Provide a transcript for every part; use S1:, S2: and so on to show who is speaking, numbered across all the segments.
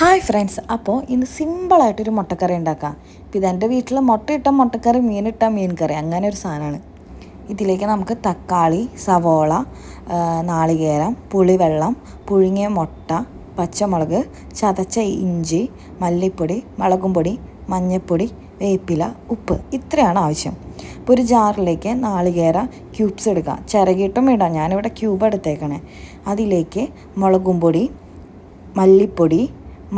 S1: Hi friends അപ്പോൾ ഇന്ന് സിമ്പിളായിട്ടൊരു മുട്ടക്കറി ഉണ്ടാക്കാം. ഇപ്പം ഇതെന്റെ വീട്ടിൽ മുട്ടയിട്ട മുട്ടക്കറി മീനിട്ട മീൻ കറി അങ്ങനെ ഒരു സാധനമാണ്. ഇതിലേക്ക് നമുക്ക് തക്കാളി സവോള നാളികേരം പുളിവെള്ളം പുഴുങ്ങിയ മുട്ട പച്ചമുളക് ചതച്ച ഇഞ്ചി മല്ലിപ്പൊടി മുളകും പൊടി മഞ്ഞൾപ്പൊടി വേപ്പില ഉപ്പ് ഇത്രയാണ് ആവശ്യം. ഇപ്പോൾ ഒരു ജാറിലേക്ക് നാളികേര ക്യൂബ്സ് എടുക്കുക ചിറകിട്ടും ഇടാം. ഞാനിവിടെ ക്യൂബ് എടുത്തേക്കണേ. അതിലേക്ക് മുളകും പൊടി മല്ലിപ്പൊടി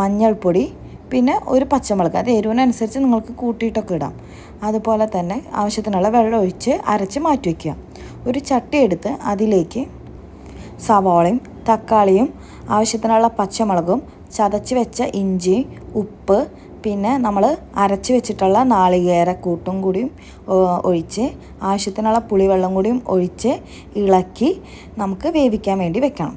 S1: മഞ്ഞൾപ്പൊടി പിന്നെ ഒരു പച്ചമുളക്. അത് എരിവിനനുസരിച്ച് നിങ്ങൾക്ക് കൂട്ടിയിട്ടൊക്കെ ഇടാം. അതുപോലെ തന്നെ ആവശ്യത്തിനുള്ള വെള്ളം ഒഴിച്ച് അരച്ച് മാറ്റി വയ്ക്കുക. ഒരു ചട്ടി എടുത്ത് അതിലേക്ക് സവാളയും തക്കാളിയും ആവശ്യത്തിനുള്ള പച്ചമുളകും ചതച്ച് വെച്ച ഇഞ്ചി ഉപ്പ് പിന്നെ നമ്മൾ അരച്ച് വെച്ചിട്ടുള്ള നാളികേര കൂട്ടും കൂടിയും ഒഴിച്ച് ആവശ്യത്തിനുള്ള പുളിവെള്ളം കൂടിയും ഒഴിച്ച് ഇളക്കി നമുക്ക് വേവിക്കാൻ വേണ്ടി വെക്കണം.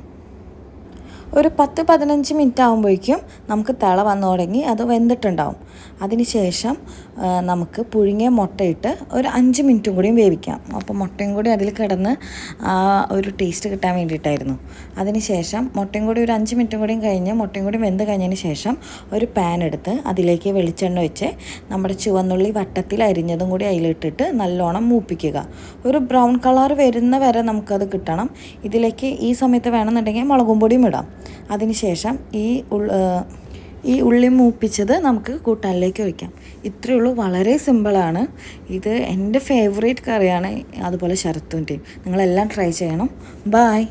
S1: ഒരു പത്ത് പതിനഞ്ച് മിനിറ്റ് ആകുമ്പോഴേക്കും നമുക്ക് തിള വന്നു തുടങ്ങി അത് വെന്തിട്ടുണ്ടാവും. അതിനുശേഷം നമുക്ക് പുഴുങ്ങിയ മുട്ടയിട്ട് ഒരു അഞ്ച് മിനിറ്റും കൂടിയും വേവിക്കാം. അപ്പോൾ മുട്ടയും കൂടി അതിൽ കിടന്ന് ആ ഒരു ടേസ്റ്റ് കിട്ടാൻ വേണ്ടിയിട്ടായിരുന്നു. അതിനുശേഷം മുട്ടയും കൂടി ഒരു അഞ്ച് മിനിറ്റും കൂടിയും കഴിഞ്ഞ് മുട്ടയും കൂടി വെന്ത് കഴിഞ്ഞതിന് ശേഷം ഒരു പാൻ എടുത്ത് അതിലേക്ക് വെളിച്ചെണ്ണ വെച്ച് നമ്മുടെ ചുവന്നുള്ളി വട്ടത്തിൽ അരിഞ്ഞതും കൂടി അതിലിട്ടിട്ട് നല്ലോണം മൂപ്പിക്കുക. ഒരു ബ്രൗൺ കളർ വരുന്ന വരെ നമുക്കത് കിട്ടണം. ഇതിലേക്ക് ഈ സമയത്ത് വേണമെന്നുണ്ടെങ്കിൽ മുളകും പൊടിയും ഇടാം. അതിനുശേഷം ഈ ഈ ഉള്ളി മൂപ്പിച്ചത് നമുക്ക് കൂട്ടാനിലേക്ക് ഒഴിക്കാം. ഇത്രയേ ഉള്ളൂ. വളരെ സിമ്പിളാണ് ഇത് എന്റെ ഫേവറേറ്റ് കറിയാണ്. അതുപോലെ ശരത്തുന്റെയും നിങ്ങളെല്ലാം ട്രൈ ചെയ്യണം. ബായ്